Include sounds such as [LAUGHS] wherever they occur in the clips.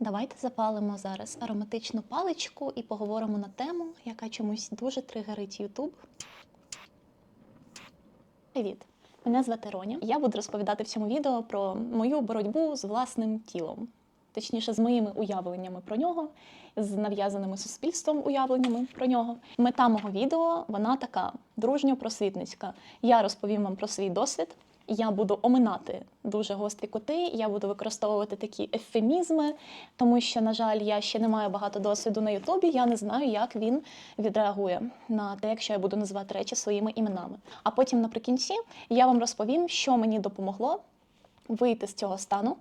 Давайте запалимо зараз ароматичну паличку і поговоримо на тему, яка чомусь дуже тригерить YouTube. Привіт! Мене звати Роня. Я буду розповідати в цьому відео про мою боротьбу з власним тілом, точніше, з моїми уявленнями про нього, з нав'язаними суспільством уявленнями про нього. Мета мого відео вона така дружньо-просвітницька. Я розповім вам про свій досвід. Я буду оминати дуже гострі кути, я буду використовувати такі ефемізми, тому що, на жаль, я ще не маю багато досвіду на Ютубі. Я не знаю, як він відреагує на те, якщо я буду називати речі своїми іменами. А потім наприкінці я вам розповім, що мені допомогло вийти з цього стану,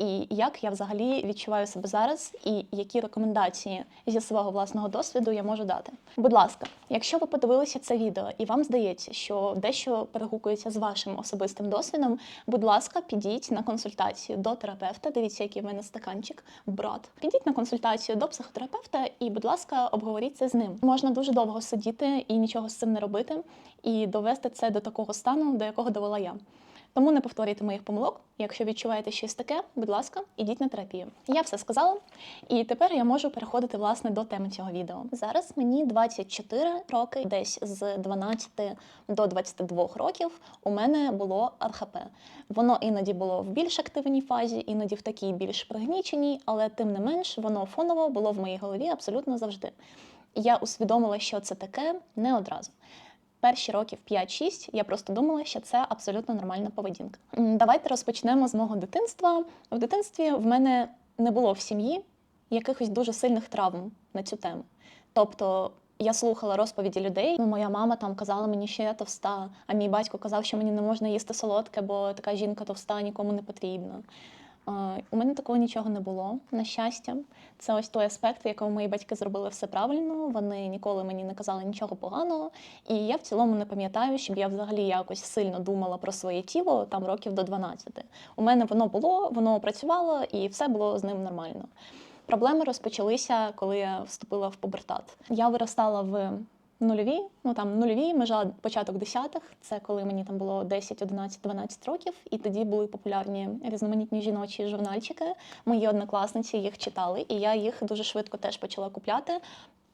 і як я взагалі відчуваю себе зараз, і які рекомендації зі свого власного досвіду я можу дати. Будь ласка, якщо ви подивилися це відео і вам здається, що дещо перегукується з вашим особистим досвідом, будь ласка, підіть на консультацію до терапевта. Дивіться, який в мене стаканчик, брат. Підіть на консультацію до психотерапевта і, будь ласка, обговоріть це з ним. Можна дуже довго сидіти і нічого з цим не робити, і довести це до такого стану, до якого довела я. Тому не повторюйте моїх помилок. Якщо відчуваєте щось таке, будь ласка, ідіть на терапію. Я все сказала, і тепер я можу переходити власне до теми цього відео. Зараз мені 24 роки, десь з 12 до 22 років у мене було РХП. Воно іноді було в більш активній фазі, іноді в такій більш пригніченій, але тим не менш воно фоново було в моїй голові абсолютно завжди. Я усвідомила, що це таке не одразу перші років 5-6 я просто думала, що це абсолютно нормальна поведінка. Давайте розпочнемо з мого дитинства. В дитинстві в мене не було в сім'ї якихось дуже сильних травм на цю тему. Тобто я слухала розповіді людей. Ну, моя мама там казала мені, що я товста, а мій батько казав, що мені не можна їсти солодке, бо така жінка товста нікому не потрібна. У мене такого нічого не було, на щастя. Це ось той аспект, в якому мої батьки зробили все правильно. Вони ніколи мені не казали нічого поганого. І я в цілому не пам'ятаю, щоб я взагалі якось сильно думала про своє тіло там років до 12. У мене воно було, воно працювало і все було з ним нормально. Проблеми розпочалися, коли я вступила в пубертат. Я виростала в нульові, ну там нульові, межа початок десятих. Це коли мені там було 10, 11, 12 років, і тоді були популярні різноманітні жіночі журнальчики. Мої однокласниці їх читали, і я їх дуже швидко теж почала купляти.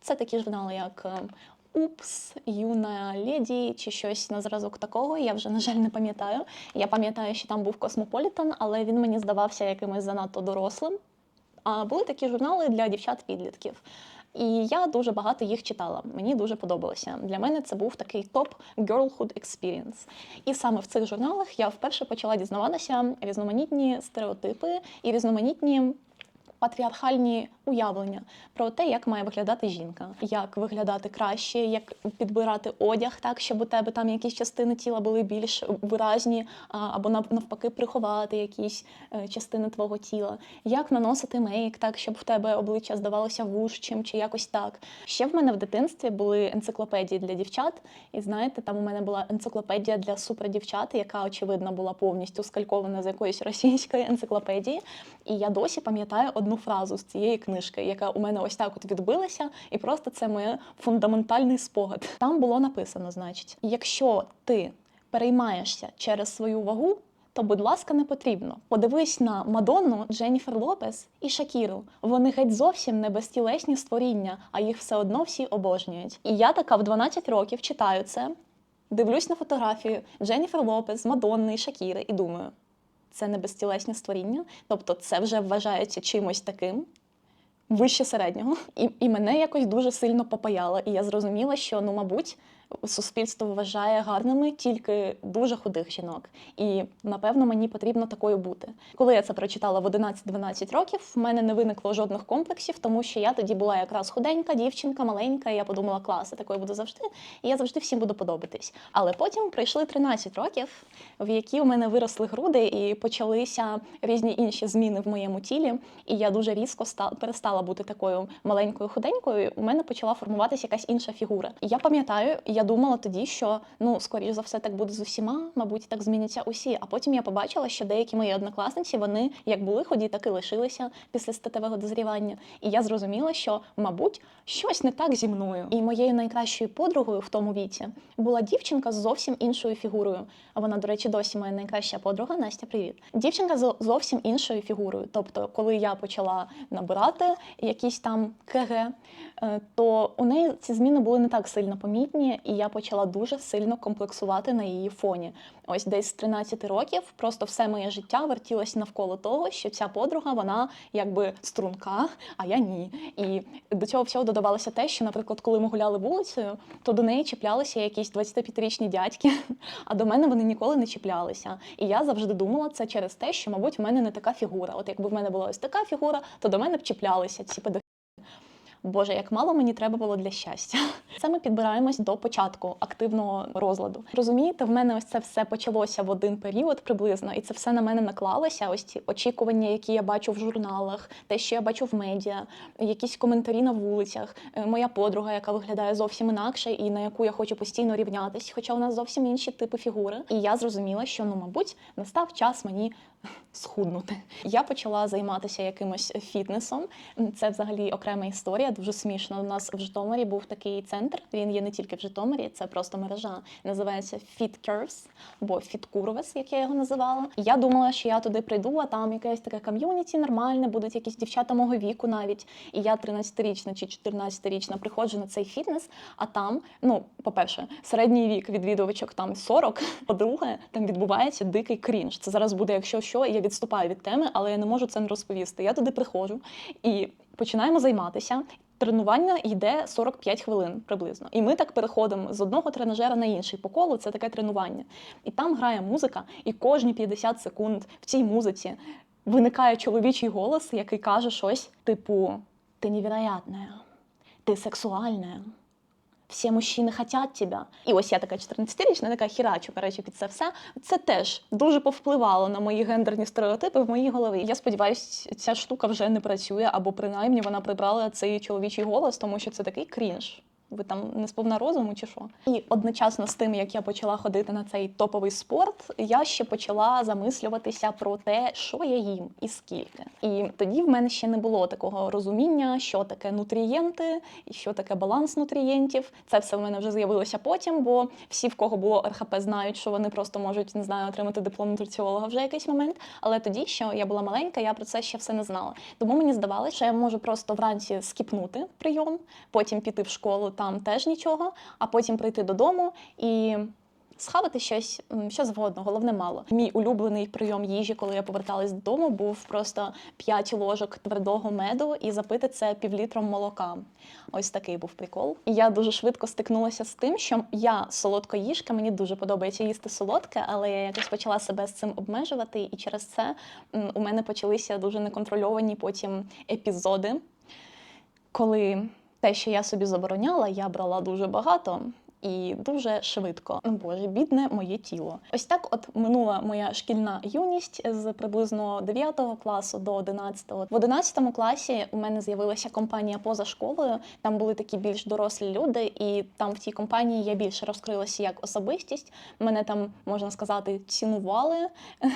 Це такі журнали, як е, Упс, юна леді чи щось на зразок такого. Я вже, на жаль, не пам'ятаю. Я пам'ятаю, що там був Космополітен, але він мені здавався якимось занадто дорослим. А були такі журнали для дівчат-підлітків. І я дуже багато їх читала. Мені дуже подобалося. Для мене це був такий топ girlhood experience. І саме в цих журналах я вперше почала дізнаватися різноманітні стереотипи і різноманітні патріархальні уявлення про те, як має виглядати жінка, як виглядати краще, як підбирати одяг так, щоб у тебе там якісь частини тіла були більш виразні, або навпаки приховати якісь е, частини твого тіла, як наносити мейк, так щоб в тебе обличчя здавалося вужчим чи якось так. Ще в мене в дитинстві були енциклопедії для дівчат, і знаєте, там у мене була енциклопедія для супердівчат, яка очевидно була повністю скалькована з якоїсь російської енциклопедії. І я досі пам'ятаю одну фразу з цієї книжки, яка у мене ось так от відбилася, і просто це моє фундаментальний спогад. Там було написано: значить, якщо ти переймаєшся через свою вагу. То, будь ласка, не потрібно. Подивись на Мадонну, Дженніфер Лопес і Шакіру. Вони геть зовсім не безтілесні створіння, а їх все одно всі обожнюють. І я така в 12 років читаю це, дивлюсь на фотографію Дженніфер Лопес, Мадонни і Шакіри і думаю, це не безтілесні створіння, тобто це вже вважається чимось таким. Вище середнього, і, і мене якось дуже сильно попаяло. І я зрозуміла, що ну, мабуть, суспільство вважає гарними тільки дуже худих жінок. І напевно мені потрібно такою бути. Коли я це прочитала в 11-12 років, в мене не виникло жодних комплексів, тому що я тоді була якраз худенька, дівчинка, маленька. І я подумала, клас, я такою буду завжди, і я завжди всім буду подобатись. Але потім прийшли 13 років, в які у мене виросли груди, і почалися різні інші зміни в моєму тілі. І я дуже різко ста- перестала бути такою маленькою худенькою. У мене почала формуватися якась інша фігура. Я пам'ятаю, я думала тоді, що ну, скоріш за все, так буде з усіма, мабуть, так зміняться усі. А потім я побачила, що деякі мої однокласниці вони як були ході, так і лишилися після статевого дозрівання. І я зрозуміла, що, мабуть, щось не так зі мною. І моєю найкращою подругою в тому віці була дівчинка з зовсім іншою фігурою. А вона, до речі, досі моя найкраща подруга. Настя, привіт. Дівчинка з зовсім іншою фігурою. Тобто, коли я почала набирати якісь там КГ, е, то у неї ці зміни були не так сильно помітні, і я почала дуже сильно комплексувати на її фоні. Ось десь з 13 років просто все моє життя вертілося навколо того, що ця подруга вона якби струнка, а я ні. І до цього всього додавалося те, що, наприклад, коли ми гуляли вулицею, то до неї чіплялися якісь 25-річні дядьки, а до мене вони ніколи не чіплялися. І я завжди думала це через те, що, мабуть, в мене не така фігура. От якби в мене була ось така фігура, то до мене б чіплялися ці педофіли. Боже, як мало мені треба було для щастя. [LAUGHS] Це ми підбираємось до початку активного розладу. Розумієте, в мене ось це все почалося в один період приблизно, і це все на мене наклалося. Ось ці очікування, які я бачу в журналах, те, що я бачу в медіа, якісь коментарі на вулицях. е, Моя подруга, яка виглядає зовсім інакше, і на яку я хочу постійно рівнятись, хоча у нас зовсім інші типи фігури. І я зрозуміла, що ну, мабуть, настав час мені [LAUGHS] схуднути. Я почала займатися якимось фітнесом. Це взагалі окрема історія, дуже смішно. У нас в Житомирі був такий центр. Він є не тільки в Житомирі, це просто мережа. Називається Fit Curves або Fit Curves, як я його називала. Я думала, що я туди прийду, а там якесь таке ком'юніті нормальне, будуть якісь дівчата мого віку навіть. І я 13-річна чи 14-річна приходжу на цей фітнес, а там, ну, по-перше, середній вік відвідувачок там 40. [LAUGHS] По-друге, там відбувається дикий крінж. Це зараз буде, якщо що, я відступаю від теми, але я не можу це не розповісти. Я туди приходжу і починаємо займатися. Тренування йде 45 хвилин приблизно. І ми так переходимо з одного тренажера на інший по колу. Це таке тренування. І там грає музика, і кожні 50 секунд в цій музиці виникає чоловічий голос, який каже щось типу: Ти невероятна, ти сексуальна. Всі мужчини хотять тебе. І ось я така 14-річна, така хірачу, коротше, під це все. Це теж дуже повпливало на мої гендерні стереотипи в моїй голові. Я сподіваюся, ця штука вже не працює, або принаймні вона прибрала цей чоловічий голос, тому що це такий крінж. Ви там не сповна розуму чи що? І одночасно з тим, як я почала ходити на цей топовий спорт, я ще почала замислюватися про те, що я їм і скільки. І тоді в мене ще не було такого розуміння, що таке нутрієнти і що таке баланс нутрієнтів. Це все в мене вже з'явилося потім, бо всі, в кого було РХП, знають, що вони просто можуть не знаю, отримати диплом нутриціолога вже якийсь момент. Але тоді, що я була маленька, я про це ще все не знала. Тому мені здавалося, що я можу просто вранці скіпнути прийом, потім піти в школу, там теж нічого, а потім прийти додому і. Схавати щось, що завгодно, головне мало. Мій улюблений прийом їжі, коли я поверталась додому, був просто 5 ложок твердого меду і запити це півлітром молока. Ось такий був прикол. І я дуже швидко стикнулася з тим, що я солодкоїжка, мені дуже подобається їсти солодке, але я якось почала себе з цим обмежувати, і через це у мене почалися дуже неконтрольовані потім епізоди, коли те, що я собі забороняла, я брала дуже багато. І дуже швидко. О, Боже, бідне моє тіло. Ось так, от минула моя шкільна юність з приблизно 9 класу до 11. В 11 класі у мене з'явилася компанія поза школою. Там були такі більш дорослі люди, і там в цій компанії я більше розкрилася як особистість. Мене там можна сказати цінували. [LAUGHS]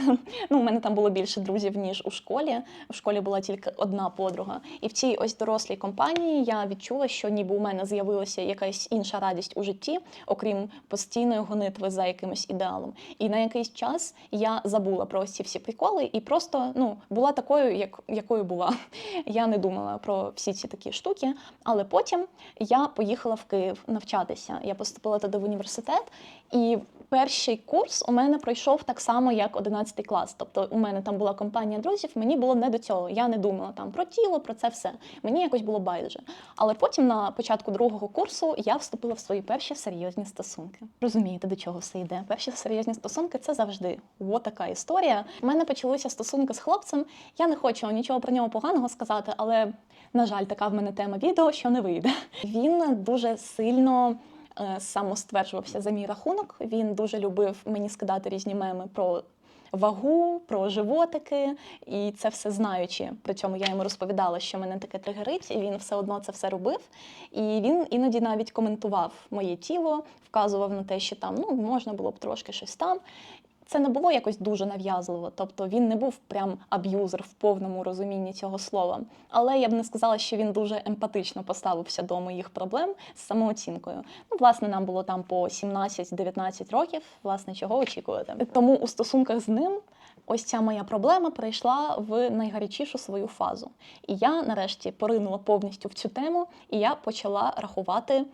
Ну, у мене там було більше друзів ніж у школі. В школі була тільки одна подруга. І в цій ось дорослій компанії я відчула, що ніби у мене з'явилася якась інша радість у житті, окрім постійної гонитви за якимось ідеалом. І на якийсь час я забула про ці всі приколи і просто ну була такою, як якою була. [LAUGHS] Я не думала про всі ці такі штуки. Але потім я поїхала в Київ навчатися. Я поступила туди в університет, і перший курс у мене пройшов так само, як 11 клас. Тобто у мене там була компанія друзів, мені було не до цього. Я не думала там про тіло, про це все. Мені якось було байдуже. Але потім на початку другого курсу я вступила в свої перші серйозні стосунки. Розумієте, до чого все йде? Перші серйозні стосунки це завжди от така історія. У мене почалися стосунки з хлопцем. Я не хочу нічого про нього поганого сказати, але на жаль, така в мене тема відео, що не вийде. Він дуже сильно. Е, Самостверджувався за мій рахунок. Він дуже любив мені скидати різні меми про вагу, про животики, і це все знаючи. При цьому я йому розповідала, що мене таке тригерить, і він все одно це все робив. І він іноді навіть коментував моє тіло, вказував на те, що там ну можна було б трошки щось там. Це не було якось дуже нав'язливо, тобто він не був прям аб'юзер в повному розумінні цього слова. Але я б не сказала, що він дуже емпатично поставився до моїх проблем з самооцінкою. Ну, власне, нам було там по 17-19 років. Власне, чого очікувати? Тому у стосунках з ним ось ця моя проблема перейшла в найгарячішу свою фазу. І я нарешті поринула повністю в цю тему, і я почала рахувати.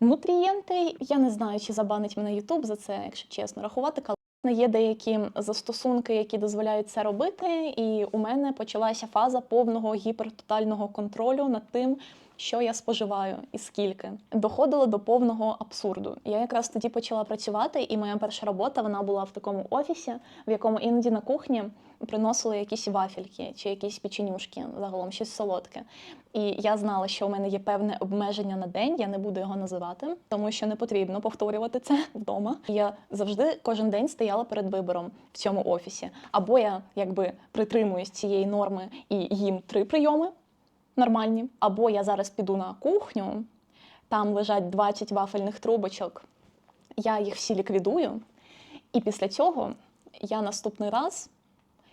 Нутрієнти, я не знаю, чи забанить мене Ютуб за це, якщо чесно, рахувати. Є деякі застосунки, які дозволяють це робити, і у мене почалася фаза повного гіпертотального контролю над тим, що я споживаю і скільки. Доходило до повного абсурду. Я якраз тоді почала працювати, і моя перша робота вона була в такому офісі, в якому іноді на кухні приносили якісь вафельки чи якісь печенюшки, загалом щось солодке. І я знала, що у мене є певне обмеження на день, я не буду його називати, тому що не потрібно повторювати це [LAUGHS] вдома. Я завжди кожен день стояла перед вибором в цьому офісі. Або я якби притримуюсь цієї норми і їм три прийоми нормальні, або я зараз піду на кухню, там лежать 20 вафельних трубочок, я їх всі ліквідую, і після цього я наступний раз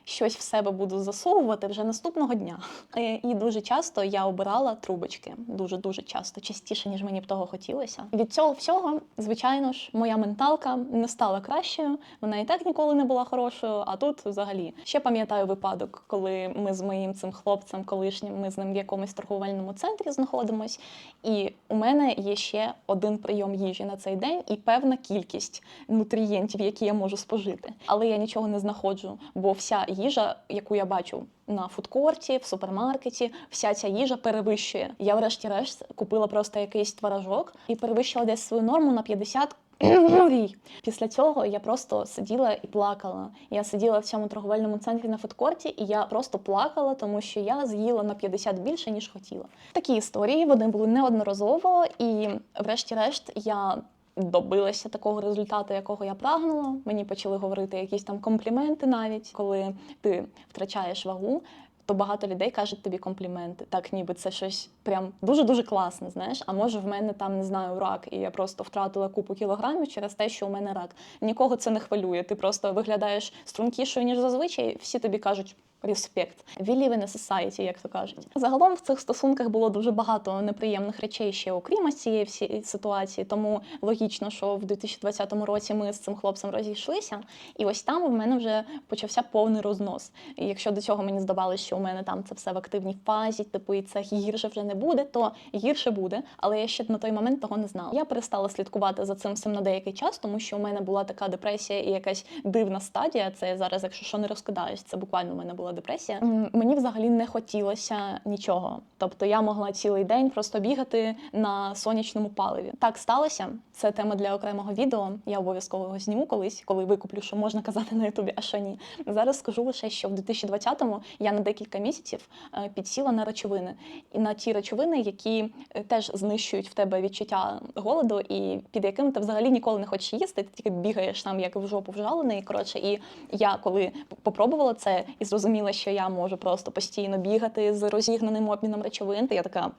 щось в себе буду засовувати вже наступного дня. Е, І дуже часто я обирала трубочки. Дуже дуже часто, частіше, ніж мені б того хотілося. Від цього всього, звичайно ж, моя менталка не стала кращою. Вона і так ніколи не була хорошою. А тут взагалі ще пам'ятаю випадок, коли ми з моїм цим хлопцем, колишнім, ми з ним в якомусь торговельному центрі знаходимось. І у мене є ще один прийом їжі на цей день і певна кількість нутрієнтів, які я можу спожити. Але я нічого не знаходжу, бо вся їжа, яку я бачу на фудкорті, в супермаркеті, вся ця їжа перевищує. Я, врешті-решт, купила просто якийсь творожок і перевищила десь свою норму на 50 калорій. Після цього я просто сиділа і плакала. Я сиділа в цьому торговельному центрі на фудкорті, і я просто плакала, тому що я з'їла на 50 більше, ніж хотіла. Такі історії вони були неодноразово, і, врешті-решт, я добилася такого результату, якого я прагнула. Мені почали говорити якісь там компліменти, навіть коли ти втрачаєш вагу. То багато людей кажуть тобі компліменти, так ніби це щось прям дуже дуже класне. Знаєш, а може в мене там не знаю рак, і я просто втратила купу кілограмів через те, що у мене рак. Нікого це не хвилює. Ти просто виглядаєш стрункішою ніж зазвичай. Всі тобі кажуть. Респект. We live in a society, як то кажуть. Загалом в цих стосунках було дуже багато неприємних речей ще окрім цієї всієї ситуації. Тому логічно, що в 2020 році ми з цим хлопцем розійшлися, і ось там в мене вже почався повний рознос. І якщо до цього мені здавалося, що у мене там це все в активній фазі, типу і це гірше вже не буде, то гірше буде. Але я ще на той момент того не знала. Я перестала слідкувати за цим всім на деякий час, тому що у мене була така депресія і якась дивна стадія. Це я зараз, якщо що не розкидаюсь, це буквально у мене була депресія. Мені взагалі не хотілося нічого. Тобто я могла цілий день просто бігати на сонячному паливі. Так сталося. Це тема для окремого відео. Я обов'язково його зніму колись, коли викуплю, що можна казати на Ютубі, а що ні. Зараз скажу лише, що в 2020-му я на декілька місяців е, підсіла на речовини і на ті речовини, які е, теж знищують в тебе відчуття голоду, і під яким ти взагалі ніколи не хочеш їсти. Ти тільки бігаєш там як в жопу вжалений. Коротше, і я коли попробувала це і зрозуміла, що я можу просто постійно бігати з розігнаним обміном речовин, то я така.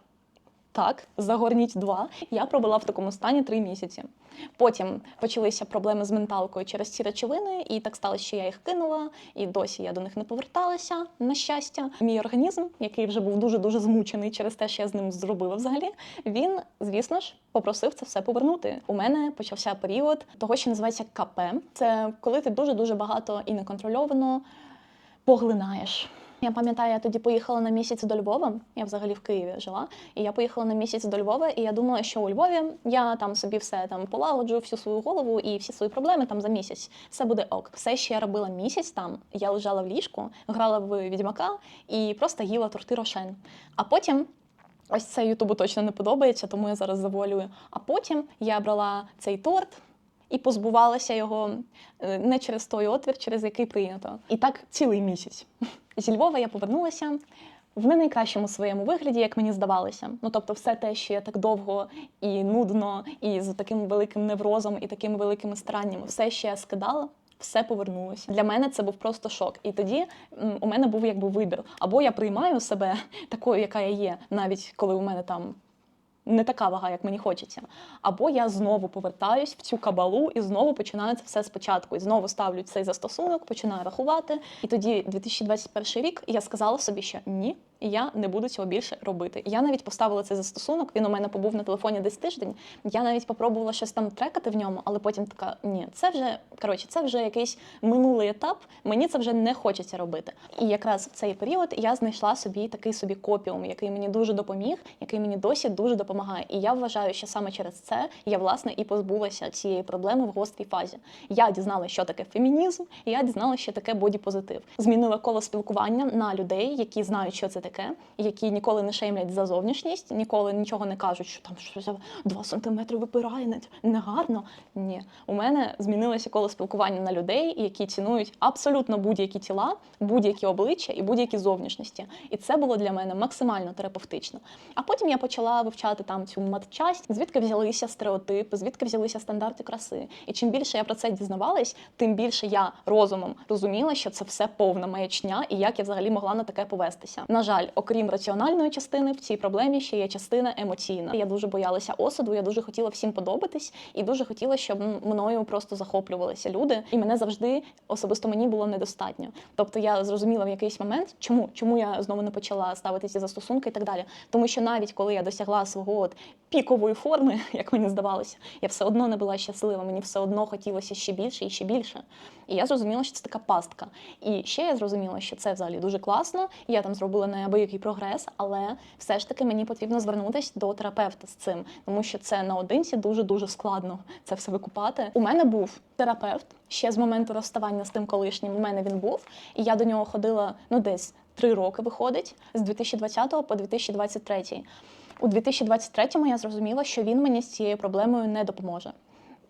Так, загорніть два. Я пробула в такому стані три місяці. Потім почалися проблеми з менталкою через ці речовини, і так сталося, що я їх кинула, і досі я до них не поверталася. На щастя, мій організм, який вже був дуже дуже змучений через те, що я з ним зробила взагалі, він, звісно ж, попросив це все повернути. У мене почався період того, що називається КП. Це коли ти дуже дуже багато і неконтрольовано поглинаєш. Я пам'ятаю, я тоді поїхала на місяць до Львова. Я взагалі в Києві жила. І я поїхала на місяць до Львова, і я думала, що у Львові я там собі все там полагоджу, всю свою голову і всі свої проблеми там за місяць. Все буде ок. Все, що я робила місяць там, я лежала в ліжку, грала в відьмака і просто їла торти рошен. А потім. Ось це Ютубу точно не подобається, тому я зараз завуалюю. А потім я брала цей торт і позбувалася його е, не через той отвір, через який прийнято. І так цілий місяць. [LAUGHS] Зі Львова я повернулася в не найкращому своєму вигляді, як мені здавалося. Ну тобто, все те, що я так довго і нудно, і з таким великим неврозом, і такими великими стараннями, все, що я скидала. все повернулося. Для мене це був просто шок. І тоді у мене був якби вибір. Або я приймаю себе [LAUGHS] такою, яка я є, навіть коли у мене там не така вага, як мені хочеться. Або я знову повертаюсь в цю кабалу і знову починаю це все спочатку. І знову ставлю цей застосунок, починаю рахувати. І тоді, 2021 рік, я сказала собі, що ні. І я не буду цього більше робити. Я навіть поставила цей застосунок. Він у мене побув на телефоні десь тиждень. Я навіть попробувала щось там трекати в ньому, але потім така: ні, це вже коротше, це вже якийсь минулий етап. Мені це вже не хочеться робити. І якраз в цей період я знайшла собі такий собі копіум, який мені дуже допоміг, який мені досі дуже допомагає. І я вважаю, що саме через це я власне і позбулася цієї проблеми в гострій фазі. Я дізналася, що таке фемінізм, і я дізналася, що таке бодіпозитив. Змінила коло спілкування на людей, які знають, що це таке, які ніколи не шеймлять за зовнішність, ніколи нічого не кажуть, що там щось 2 сантиметри випирає, не- негарно. Ні, у мене змінилося коло спілкування на людей, які цінують абсолютно будь-які тіла, будь-які обличчя і будь-які зовнішності. І це було для мене максимально терапевтично. А потім я почала вивчати там цю матчасть, звідки взялися стереотипи, звідки взялися стандарти краси. І чим більше я про це дізнавалась, тим більше я розумом розуміла, що це все повна маячня, і як я взагалі могла на таке повестися. На жаль, окрім раціональної частини, в цій проблемі ще є частина емоційна. Я дуже боялася осуду, я дуже хотіла всім подобатись, і дуже хотіла, щоб мною просто захоплювалися люди. І мене завжди особисто мені було недостатньо. Тобто я зрозуміла в якийсь момент, чому, чому я знову не почала ставити ці застосунки і так далі. Тому що навіть коли я досягла свого от пікової форми, [LAUGHS] як мені здавалося, я все одно не була щаслива. Мені все одно хотілося ще більше і ще більше. І я зрозуміла, що це така пастка. І ще я зрозуміла, що це взагалі дуже класно. Я там зробила неабиякий прогрес, але все ж таки мені потрібно звернутися до терапевта з цим, тому що це наодинці дуже дуже складно це все викупати. У мене був терапевт ще з моменту розставання з тим колишнім. У мене він був, і я до нього ходила ну десь три роки. Виходить з 2020 по 2023. У 2023 я зрозуміла, що він мені з цією проблемою не допоможе.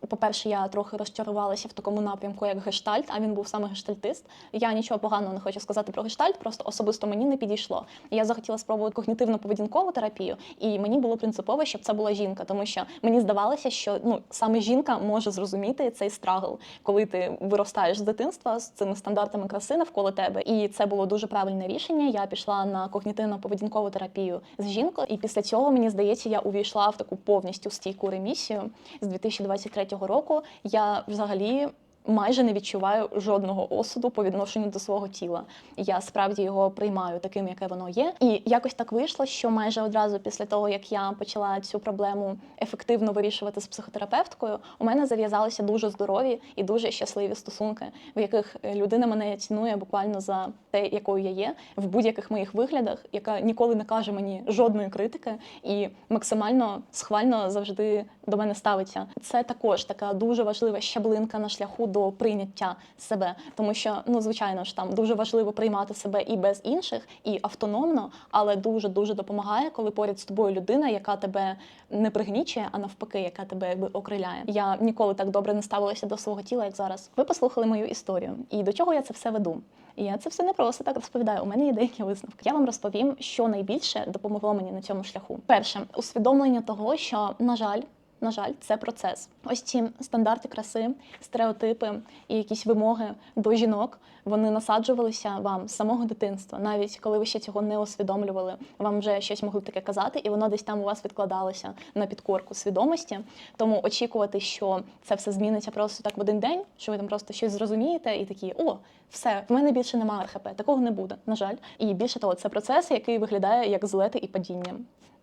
По-перше, я трохи розчарувалася в такому напрямку, як гештальт, а він був саме гештальтист. Я нічого поганого не хочу сказати про гештальт, просто особисто мені не підійшло. Я захотіла спробувати когнітивно-поведінкову терапію, і мені було принципово, щоб це була жінка, тому що мені здавалося, що ну саме жінка може зрозуміти цей страгл, коли ти виростаєш з дитинства з цими стандартами краси навколо тебе. І це було дуже правильне рішення. Я пішла на когнітивно-поведінкову терапію з жінкою, і після цього мені здається, я увійшла в таку повністю стійку ремісію з 2023 року. Я взагалі. Майже не відчуваю жодного осуду по відношенню до свого тіла. Я справді його приймаю таким, яке воно є. І якось так вийшло, що майже одразу після того, як я почала цю проблему ефективно вирішувати з психотерапевткою, у мене зав'язалися дуже здорові і дуже щасливі стосунки, в яких е, людина мене цінує буквально за те, якою я є, в будь-яких моїх виглядах, яка ніколи не каже мені жодної критики і максимально схвально завжди до мене ставиться. Це також така дуже важлива щаблинка на шляху до прийняття себе, тому що ну звичайно ж там дуже важливо приймати себе і без інших, і автономно, але дуже дуже допомагає, коли поряд з тобою людина, яка тебе не пригнічує, а навпаки, яка тебе якби окриляє. Я ніколи так добре не ставилася до свого тіла, як зараз. Ви послухали мою історію, і до чого я це все веду. І я це все не просто так розповідаю. У мене є деякі висновки. Я вам розповім, що найбільше допомогло мені на цьому шляху. Перше, усвідомлення того, що на жаль. На жаль, це процес. Ось ці стандарти краси, стереотипи і якісь вимоги до жінок вони насаджувалися вам з самого дитинства, навіть коли ви ще цього не усвідомлювали. Вам вже щось могли таке казати, і воно десь там у вас відкладалося на підкорку свідомості. Тому очікувати, що це все зміниться просто так в один день, що ви там просто щось зрозумієте, і такі о, все, в мене більше немає РХП. Такого не буде, на жаль. І більше того, це процес, який виглядає як злети і падіння.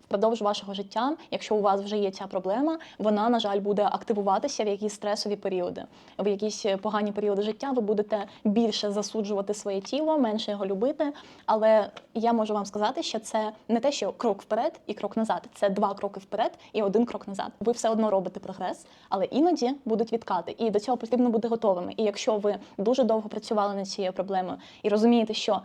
Впродовж вашого життя, якщо у вас вже є ця проблема, вона, на жаль, буде активуватися в якісь стресові періоди. В якісь погані періоди життя ви будете більше засуджувати своє тіло, менше його любити. Але я можу вам сказати, що це не те, що крок вперед і крок назад. Це два кроки вперед і один крок назад. Ви все одно робите прогрес, але іноді будуть відкати. І до цього потрібно бути готовими. І якщо ви дуже довго працювали над цією проблемою і розумієте, що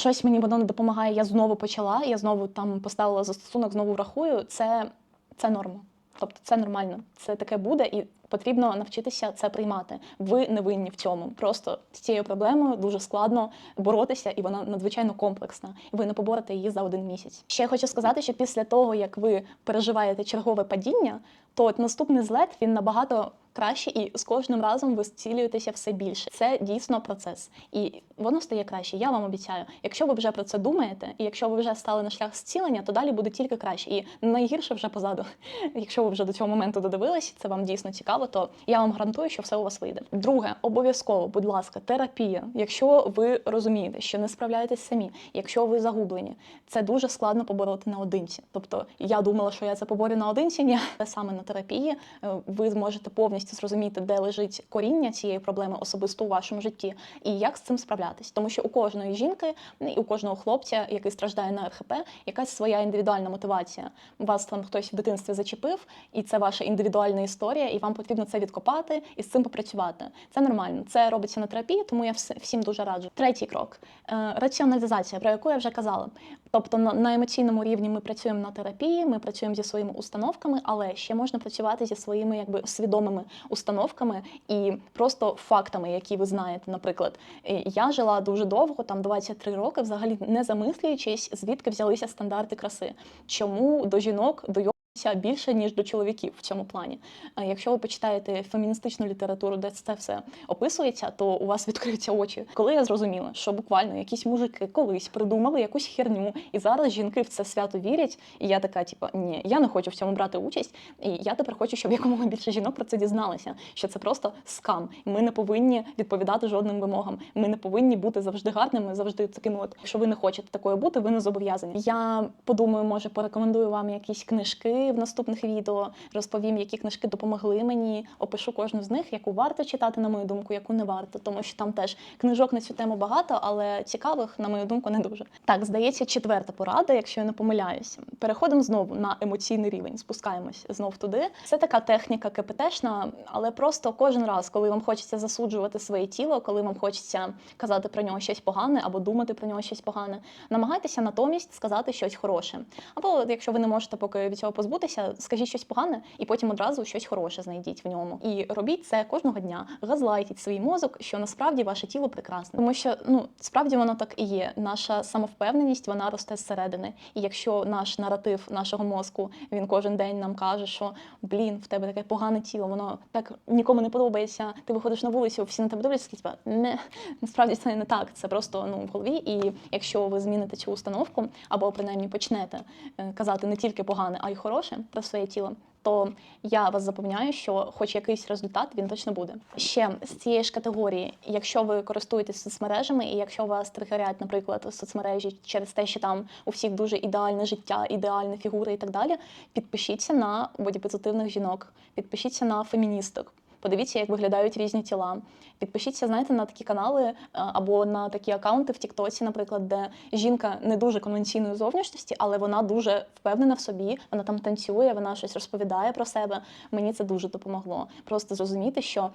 щось мені воно не допомагає, я знову почала, я знову там поставила застосунок, знову рахую. Це, це норма. Тобто це нормально, це таке буде, і Потрібно навчитися це приймати. Ви не винні в цьому. Просто з цією проблемою дуже складно боротися, і вона надзвичайно комплексна. Ви не поборете її за один місяць. Ще хочу сказати, що після того, як ви переживаєте чергове падіння, то от наступний злет він набагато краще, і з кожним разом ви зцілюєтеся все більше. Це дійсно процес, і воно стає краще. Я вам обіцяю. Якщо ви вже про це думаєте, і якщо ви вже стали на шлях зцілення, то далі буде тільки краще. І найгірше вже позаду. [LAUGHS] Якщо ви вже до цього моменту додивились, це вам дійсно цікаво, то я вам гарантую, що все у вас вийде. Друге, обов'язково, будь ласка, терапія. Якщо ви розумієте, що не справляєтесь самі, якщо ви загублені, це дуже складно побороти наодинці. Тобто я думала, що я це поборю наодинці. Ні, Те [LAUGHS] саме на терапії е, ви зможете повністю зрозуміти, де лежить коріння цієї проблеми особисто у вашому житті, і як з цим справлятись. Тому що у кожної жінки і у кожного хлопця, який страждає на РХП, якась своя індивідуальна мотивація. Вас там хтось в дитинстві зачепив, і це ваша індивідуальна історія, і вам потрібно це відкопати і з цим попрацювати. Це нормально. Це робиться на терапії, тому я вс- всім дуже раджу. Третій крок е, раціоналізація, про яку я вже казала. Тобто на, емоційному рівні ми працюємо на терапії, ми працюємо зі своїми установками, але ще можна працювати зі своїми якби свідомими установками і просто фактами, які ви знаєте. Наприклад, е, я жила дуже довго, там 23 роки, взагалі не замислюючись, звідки взялися стандарти краси. Чому до жінок до більше ніж до чоловіків в цьому плані. Якщо ви почитаєте феміністичну літературу, де це все описується, то у вас відкриються очі. Коли я зрозуміла, що буквально якісь мужики колись придумали якусь херню, і зараз жінки в це свято вірять, і я така, типу, ні, я не хочу в цьому брати участь. І я тепер хочу, щоб якомога більше жінок про це дізналися. Що це просто скам. Ми не повинні відповідати жодним вимогам. Ми не повинні бути завжди гарними, завжди такими. От якщо ви не хочете такою бути, ви не зобов'язані. Я подумаю, може порекомендую вам якісь книжки в наступних відео, розповім, які книжки допомогли мені, опишу кожну з них, яку варто читати, на мою думку, яку не варто, тому що там теж книжок на цю тему багато, але цікавих, на мою думку, не дуже. Так, здається, четверта порада, якщо я не помиляюся. Переходимо знову на емоційний рівень, спускаємось знов туди. Це така техніка КПТшна, але просто кожен раз, коли вам хочеться засуджувати своє тіло, коли вам хочеться казати про нього щось погане або думати про нього щось погане, намагайтеся натомість сказати щось хороше. Або якщо ви не можете поки від цього позбутися, скажіть щось погане і потім одразу щось хороше знайдіть в ньому. І робіть це кожного дня. Газлайтіть свій мозок, що насправді ваше тіло прекрасне. Тому що ну справді воно так і є. Наша самовпевненість вона росте зсередини. І якщо наш наратив нашого мозку він кожен день нам каже, що блін, в тебе таке погане тіло, воно так нікому не подобається. Ти виходиш на вулицю, всі на тебе дивляться, і не насправді це не так. Це просто ну в голові. І якщо ви зміните цю установку, або принаймні почнете е, казати не тільки погане, а й хороше про своє тіло. То я вас запевняю, що хоч якийсь результат він точно буде. Ще з цієї ж категорії, якщо ви користуєтесь соцмережами, і якщо вас тригерять, наприклад, соцмережі через те, що там у всіх дуже ідеальне життя, ідеальна фігура і так далі, підпишіться на бодіпозитивних жінок, підпишіться на феміністок. Подивіться, як виглядають різні тіла. Підпишіться, знаєте, на такі канали е, або на такі акаунти в Тіктоці, наприклад, де жінка не дуже конвенційної зовнішності, але вона дуже впевнена в собі. Вона там танцює, вона щось розповідає про себе. Мені це дуже допомогло. Просто зрозуміти, що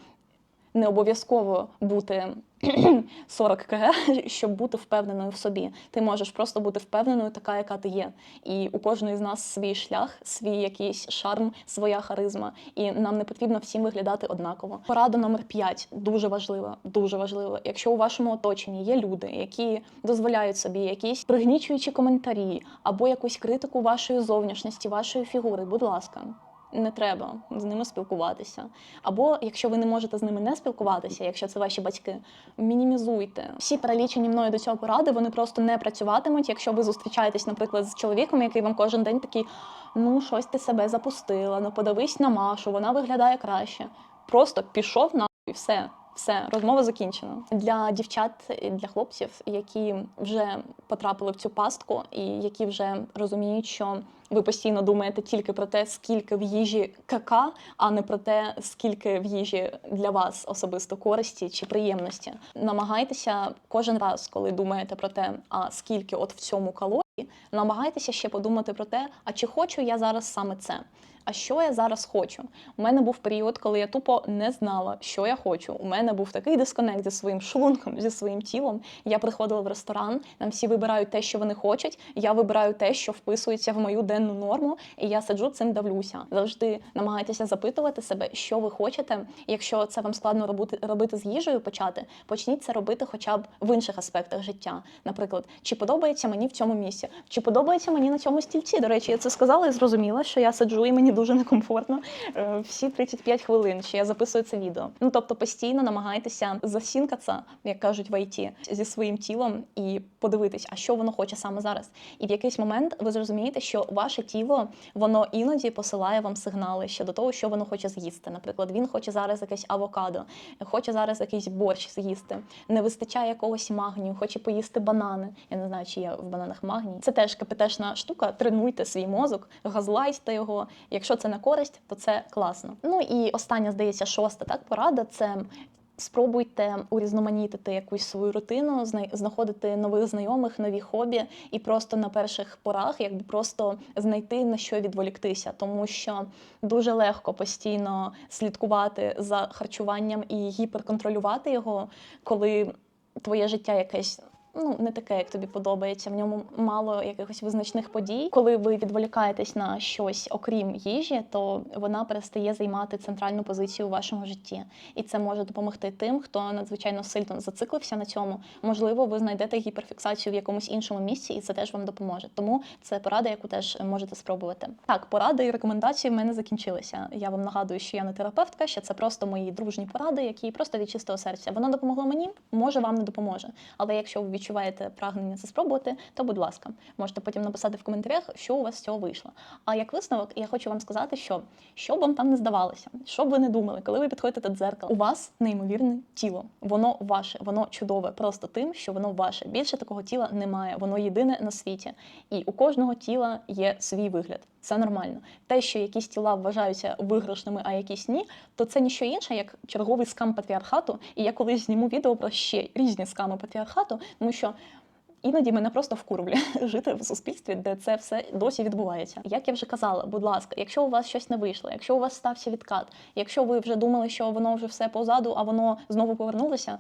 не обов'язково бути [CLEARS THROAT] 40 кг, [CLEARS THROAT] щоб бути впевненою в собі. Ти можеш просто бути впевненою, така, яка ти є. І у кожної з нас свій шлях, свій якийсь шарм, своя харизма. І нам не потрібно всім виглядати однаково. Порада номер 5 дуже важлива. Дуже важлива. Якщо у вашому оточенні є люди, які дозволяють собі якісь пригнічуючі коментарі або якусь критику вашої зовнішності, вашої фігури, будь ласка не треба з ними спілкуватися. Або якщо ви не можете з ними не спілкуватися, якщо це ваші батьки, мінімізуйте. Всі перелічені мною до цього поради, вони просто не працюватимуть. Якщо ви зустрічаєтесь, наприклад, з чоловіком, який вам кожен день такий, ну щось ти себе запустила, ну подивись на Машу, вона виглядає краще. Просто пішов на і все. Все, розмова закінчена. Для дівчат для хлопців, які вже потрапили в цю пастку, і які вже розуміють, що ви постійно думаєте тільки про те, скільки в їжі кака, а не про те, скільки в їжі для вас особисто користі чи приємності. Намагайтеся кожен раз, коли думаєте про те, а скільки от в цьому калорій, намагайтеся ще подумати про те, а чи хочу я зараз саме це. А що я зараз хочу. У мене був період, коли я тупо не знала, що я хочу. У мене був такий дисконект зі своїм шлунком, зі своїм тілом. Я приходила в ресторан, там всі вибирають те, що вони хочуть. Я вибираю те, що вписується в мою денну норму, і я сиджу цим давлюся. Завжди намагайтеся запитувати себе, що ви хочете. Якщо це вам складно робити, робити з їжею, почати, почніть це робити хоча б в інших аспектах життя. Наприклад, чи подобається мені в цьому місці, чи подобається мені на цьому стільці. До речі, я це сказала і зрозуміла, що я сиджу і мені дуже некомфортно е, всі 35 хвилин, що я записую це відео. Ну тобто постійно намагайтеся засінкатися, як кажуть в ІТ, зі своїм тілом і подивитись, а що воно хоче саме зараз. І в якийсь момент ви зрозумієте, що ваше тіло воно іноді посилає вам сигнали щодо того, що воно хоче з'їсти. Наприклад, він хоче зараз якесь авокадо, хоче зараз якийсь борщ з'їсти. Не вистачає якогось магнію, хоче поїсти банани. Я не знаю, чи є в бананах магній. Це теж КПТшна штука. Тренуйте свій мозок, газлайте його. Якщо це на користь, то це класно. Ну і остання, здається, шоста так порада це. Спробуйте урізноманітити якусь свою рутину, знаходити нових знайомих, нові хобі, і просто на перших порах, якби просто знайти на що відволіктися, тому що дуже легко постійно слідкувати за харчуванням і гіперконтролювати його, коли твоє життя якесь. Ну, не таке, як тобі подобається. В ньому мало якихось визначних подій. Коли ви відволікаєтесь на щось окрім їжі, то вона перестає займати центральну позицію у вашому житті. І це може допомогти тим, хто надзвичайно сильно зациклився на цьому. Можливо, ви знайдете гіперфіксацію в якомусь іншому місці, і це теж вам допоможе. Тому це порада, яку теж можете спробувати. Так, поради і рекомендації в мене закінчилися. Я вам нагадую, що я не терапевтка, що це просто мої дружні поради, які просто від чистого серця. Воно допомогло мені, може вам не допоможе. Але якщо ви відчуваєте прагнення це спробувати, то будь ласка, можете потім написати в коментарях, що у вас з цього вийшло. А як висновок, я хочу вам сказати, що що б вам там не здавалося, що б ви не думали, коли ви підходите до дзеркала, у вас неймовірне тіло. Воно ваше, воно чудове, просто тим, що воно ваше. Більше такого тіла немає, воно єдине на світі. І у кожного тіла є свій вигляд. Це нормально. Те, що якісь тіла вважаються виграшними, а якісь ні, то це ніщо інше, як черговий скам патріархату. І я колись зніму відео про ще різні сками патріархату, тому що. Іноді мене просто вкурвлює [LAUGHS] жити в суспільстві, де це все досі відбувається. Як я вже казала, будь ласка, якщо у вас щось не вийшло, якщо у вас стався відкат, якщо ви вже думали, що воно вже все позаду, а воно знову повернулося,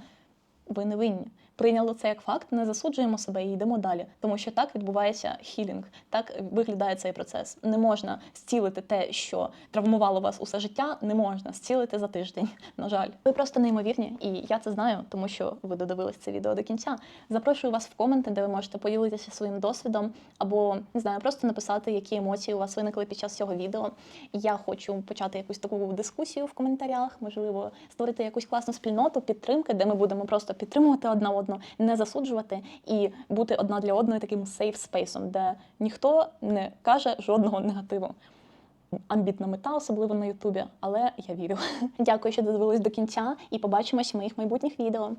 ви не винні. Прийняли це як факт, не засуджуємо себе і йдемо далі. Тому що так відбувається хілінг, так виглядає цей процес. Не можна зцілити те, що травмувало вас усе життя, не можна зцілити за тиждень. [LAUGHS] На жаль, ви просто неймовірні, і я це знаю, тому що ви додивились це відео до кінця. Запрошую вас в коменти, де ви можете поділитися своїм досвідом, або не знаю, просто написати, які емоції у вас виникли під час цього відео. Я хочу почати якусь таку дискусію в коментарях, можливо, створити якусь класну спільноту підтримки, де ми будемо просто підтримувати одна одну, не засуджувати і бути одна для одної таким сейф спейсом, де ніхто не каже жодного негативу. Амбітна мета, особливо на Ютубі, але я вірю. [LAUGHS] Дякую, що додивились до кінця, і побачимось в моїх майбутніх відео.